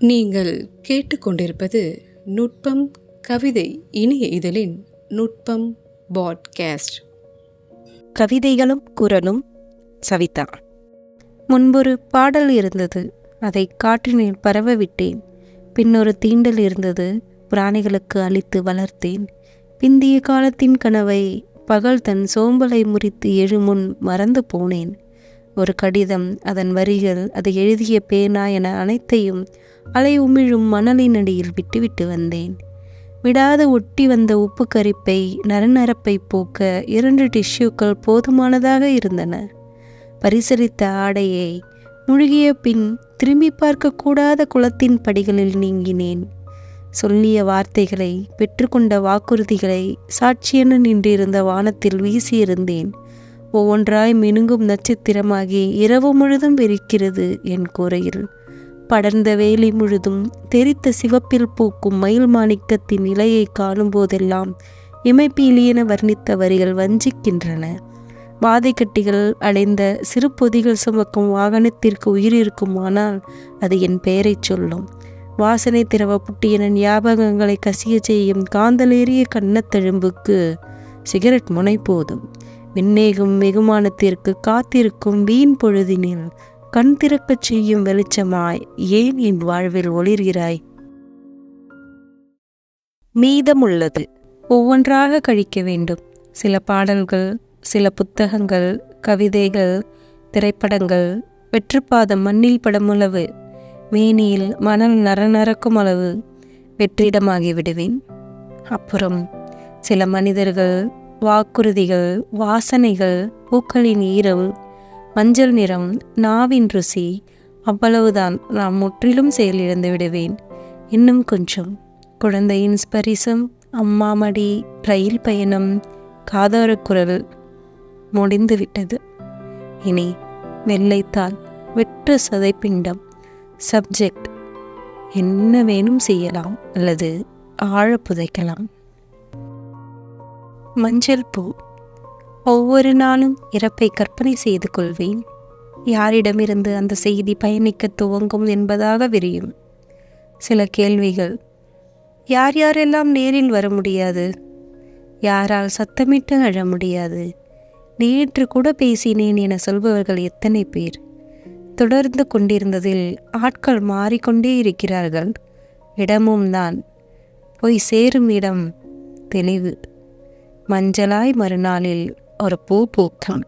நீங்கள் கேட்டுக்கொண்டிருப்பது நுட்பம் கவிதை இணைய இதழின் நுட்பம் பாட்காஸ்ட். கவிதைகளும் குரலும் சவிதா. முன்பொரு பாடல் இருந்தது. அதை காற்றினில் பரவ விட்டேன் பின்னொரு தீண்டல் இருந்தது. பிராணிகளுக்கு அளித்து வளர்த்தேன். பிந்திய காலத்தின் கனவை பகல் தன் சோம்பலை முறித்து எழுமுன் மறந்து போனேன். ஒரு கடிதம் அதன் வரிகள் அதை எழுதிய பேனா என அனைத்தையும் அலை உமிழும் மணலின் அடியில் விட்டுவிட்டு வந்தேன். விடாத ஒட்டி வந்த உப்பு கரிப்பை நரநரப்பை போக்க இரண்டு டிஷ்யூக்கள் போதுமானதாக இருந்தன. பரிசரித்த ஆடையை முழுகிய பின் திரும்பி பார்க்கக்கூடாத குளத்தின் படிகளில் நீங்கினேன். சொல்லிய வார்த்தைகளை பெற்றுக்கொண்ட வாக்குறுதிகளை சாட்சியென நின்றிருந்த வானத்தில் வீசியிருந்தேன். ஒவ்வொன்றாய் மினுங்கும் நட்சத்திரமாகி இரவு முழுதும் வெறிக்கிறது என் கூரையில். படர்ந்த வேலி முழுதும் தெரித்த சிவப்பில் பூக்கும் மயில் மாணிக்கத்தின் இலையை காணும் போதெல்லாம் இமைப்பீலியென வர்ணித்த வரிகள் வஞ்சிக்கின்றன. வாதைக்கட்டிகள் அடைந்த சிறு பொதிகள் சுமக்கும் வாகனத்திற்கு உயிர் இருக்குமானால் அது என் பெயரைச் சொல்லும். வாசனை திரவ புட்டியன ஞாபகங்களை கசிய செய்யும் காந்தலேறிய கண்ணத்தெழும்புக்கு சிகரெட் முனை போதும். விண்ணேகும் வெகுமானத்திற்கு காத்திருக்கும் வீண் பொழுதினில் கண் திறக்கச் செய்யும் வெளிச்சமாய் ஏன் என் வாழ்வில் ஒளிர்கிறாய்? மீதமுள்ளது. ஒவ்வொன்றாக கழிக்க வேண்டும். சில பாடல்கள் சில புத்தகங்கள் கவிதைகள் திரைப்படங்கள் வெற்றுப்பாதம் மண்ணில் படமுளவு மேனியில் மணல் நரநரக்கும் அளவு வெற்றிடமாகி விடுவேன். அப்புறம் சில மனிதர்கள் வாக்குறுதிகள் வாசனைகள் பூக்களின் ஈரம் மஞ்சள் நிறம் நாவின் ருசி அவ்வளவுதான். நான் முற்றிலும் செயலிழந்து விடுவேன். இன்னும் கொஞ்சம். குழந்தையின் ஸ்பரிசம் அம்மா மடி ரயில் பயணம் காதார குரல். முடிந்துவிட்டது இனி வெள்ளைத்தாள் வெற்று சதைப்பிண்டம். சப்ஜெக்ட். என்ன வேணும் செய்யலாம் அல்லது ஆழ புதைக்கலாம். மஞ்சள் பூ. ஒவ்வொரு நாளும் இறப்பை கற்பனை செய்து கொள்வேன். யாரிடமிருந்து அந்த செய்தி பயணிக்க துவங்கும் என்பதாக விரியும். சில கேள்விகள் யார் யாரெல்லாம் நேரில் வர முடியாது? யாரால் சத்தமிட்டு அழ முடியாது? நேற்று கூட பேசினேன் என சொல்பவர்கள் எத்தனை பேர்? தொடர்ந்து கொண்டிருந்ததில் ஆட்கள் மாறிக்கொண்டே இருக்கிறார்கள். இடமும் தான். போய் சேரும் இடம் தெளிவு. மஞ்சளாய் மறுநாளில் ஒரு பூ பூக்கும்.